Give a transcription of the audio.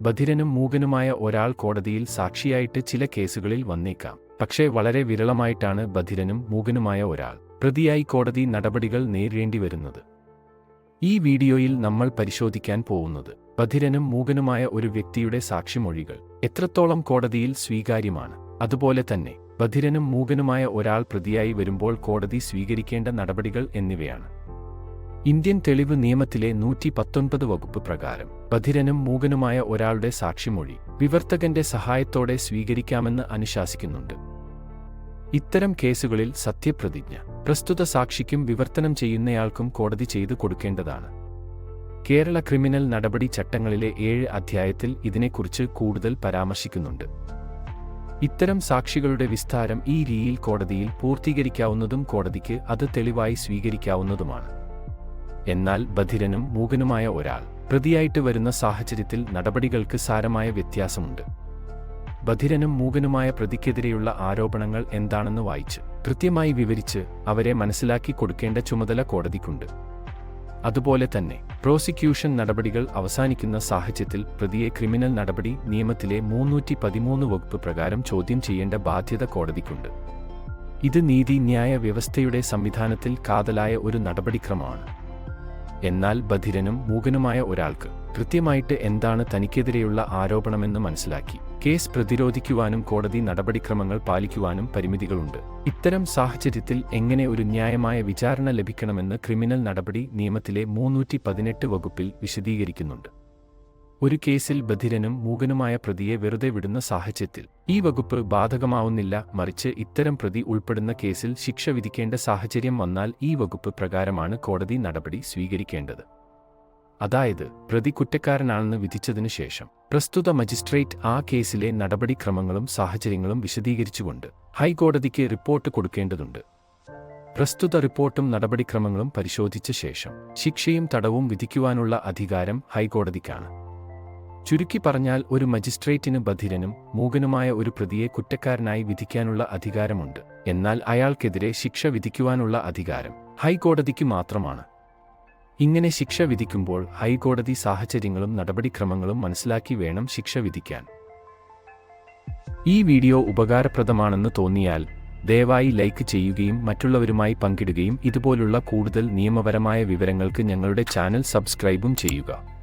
ബധിരനും മൂകനുമായ ഒരാൾ കോടതിയിൽ സാക്ഷിയായിട്ട് ചില കേസുകളിൽ വന്നേക്കാം. പക്ഷേ വളരെ വിരളമായിട്ടാണ് ബധിരനും മൂകനുമായ ഒരാൾ പ്രതിയായി കോടതി നടപടികൾ നേരിടേണ്ടി വരുന്നത്. ഈ വീഡിയോയിൽ നമ്മൾ പരിശോധിക്കാൻ പോകുന്നത് ബധിരനും മൂകനുമായ ഒരു വ്യക്തിയുടെ സാക്ഷിമൊഴികൾ എത്രത്തോളം കോടതിയിൽ സ്വീകാര്യമാണ്. അതുപോലെ തന്നെ ബധിരനും മൂകനുമായ ഒരാൾ പ്രതിയായി വരുമ്പോൾ കോടതി സ്വീകരിക്കേണ്ട നടപടികൾ എന്നിവയാണ്. ഇന്ത്യൻ തെളിവ് നിയമത്തിലെ നൂറ്റി പത്തൊൻപത് വകുപ്പ് പ്രകാരം ബധിരനും മൂകനുമായ ഒരാളുടെ സാക്ഷിമൊഴി വിവർത്തകന്റെ സഹായത്തോടെ സ്വീകരിക്കാമെന്ന് അനുശാസിക്കുന്നുണ്ട്. ഇത്തരം കേസുകളിൽ സത്യപ്രതിജ്ഞ പ്രസ്തുത സാക്ഷിക്കും വിവർത്തനം ചെയ്യുന്നയാൾക്കും കോടതി ചെയ്തു കൊടുക്കേണ്ടതാണ്. കേരള ക്രിമിനൽ നടപടി ചട്ടങ്ങളിലെ ഏഴ് അധ്യായത്തിൽ ഇതിനെക്കുറിച്ച് കൂടുതൽ പരാമർശിക്കുന്നുണ്ട്. ഇത്തരം സാക്ഷികളുടെ വിസ്താരം ഈ രീതിയിൽ കോടതിയിൽ പൂർത്തീകരിക്കാവുന്നതും കോടതിക്ക് അത് തെളിവായി സ്വീകരിക്കാവുന്നതുമാണ്. എന്നാൽ ബധിരനും മൂകനുമായ ഒരാൾ. പ്രതിയായിട്ട് വരുന്ന സാഹചര്യത്തിൽ നടപടികൾക്ക് സാരമായ വ്യത്യാസമുണ്ട്. ബധിരനും മൂകനുമായ പ്രതിക്കെതിരെയുള്ള ആരോപണങ്ങൾ എന്താണെന്ന് വായിച്ച് കൃത്യമായി വിവരിച്ച് അവരെ മനസ്സിലാക്കി കൊടുക്കേണ്ട ചുമതല കോടതിക്കുണ്ട്. അതുപോലെ തന്നെ പ്രോസിക്യൂഷൻ നടപടികൾ അവസാനിക്കുന്ന സാഹചര്യത്തിൽ പ്രതിയെ ക്രിമിനൽ നടപടി നിയമത്തിലെ മുന്നൂറ്റി പതിമൂന്ന് വകുപ്പ് പ്രകാരം ചോദ്യം ചെയ്യേണ്ട ബാധ്യത കോടതിക്കുണ്ട്. ഇത് നീതി ന്യായ വ്യവസ്ഥയുടെ സംവിധാനത്തിൽ കാതലായ ഒരു നടപടിക്രമമാണ്. എന്നാൽ ബധിരനും മൂകനുമായ ഒരാൾക്ക് കൃത്യമായിട്ട് എന്താണ് തനിക്കെതിരെയുള്ള ആരോപണമെന്ന് മനസ്സിലാക്കി. കേസ് പ്രതിരോധിക്കുവാനും കോടതി നടപടിക്രമങ്ങൾ പാലിക്കുവാനും പരിമിതികളുണ്ട്. ഇത്തരം സാഹചര്യത്തിൽ എങ്ങനെ ഒരു ന്യായമായ വിചാരണ ലഭിക്കണമെന്ന് ക്രിമിനൽ നടപടി നിയമത്തിലെ മൂന്നൂറ്റി പതിനെട്ട് വകുപ്പിൽ വിശദീകരിക്കുന്നുണ്ട്. ഒരു കേസിൽ ബധിരനും മൂകനുമായ പ്രതിയെ വെറുതെ വിടുന്ന സാഹചര്യത്തിൽ ഈ വകുപ്പ് ബാധകമാവുന്നില്ല മറിച്ച് ഇത്തരം പ്രതി ഉൾപ്പെടുന്ന കേസിൽ ശിക്ഷ വിധിക്കേണ്ട സാഹചര്യം വന്നാൽ ഈ വകുപ്പ് പ്രകാരമാണ് കോടതി നടപടി സ്വീകരിക്കേണ്ടത്. അതായത് പ്രതി കുറ്റക്കാരനാണെന്ന് വിധിച്ചതിനു ശേഷം പ്രസ്തുത മജിസ്ട്രേറ്റ് ആ കേസിലെ നടപടിക്രമങ്ങളും സാഹചര്യങ്ങളും വിശദീകരിച്ചുകൊണ്ട് ഹൈക്കോടതിക്ക് റിപ്പോർട്ട് കൊടുക്കേണ്ടതുണ്ട്. പ്രസ്തുത റിപ്പോർട്ടും നടപടിക്രമങ്ങളും പരിശോധിച്ച ശേഷം ശിക്ഷയും തടവും വിധിക്കുവാനുള്ള അധികാരം ഹൈക്കോടതിക്കാണ്. ചുരുക്കി പറഞ്ഞാൽ ഒരു മജിസ്ട്രേറ്റിന് ബധിരനും മൂകനുമായ ഒരു പ്രതിയെ കുറ്റക്കാരനായി വിധിക്കാനുള്ള അധികാരമുണ്ട്. എന്നാൽ അയാൾക്കെതിരെ ശിക്ഷ വിധിക്കുവാനുള്ള അധികാരം ഹൈക്കോടതിക്ക് മാത്രമാണ്. ഇങ്ങനെ ശിക്ഷ വിധിക്കുമ്പോൾ ഹൈക്കോടതി സാഹചര്യങ്ങളും നടപടിക്രമങ്ങളും മനസ്സിലാക്കി വേണം ശിക്ഷ വിധിക്കാൻ. ഈ വീഡിയോ ഉപകാരപ്രദമാണെന്ന് തോന്നിയാൽ ദയവായി ലൈക്ക് ചെയ്യുകയും മറ്റുള്ളവരുമായി പങ്കിടുകയും ഇതുപോലുള്ള കൂടുതൽ നിയമപരമായ വിവരങ്ങൾക്ക് ഞങ്ങളുടെ ചാനൽ സബ്സ്ക്രൈബും ചെയ്യുക.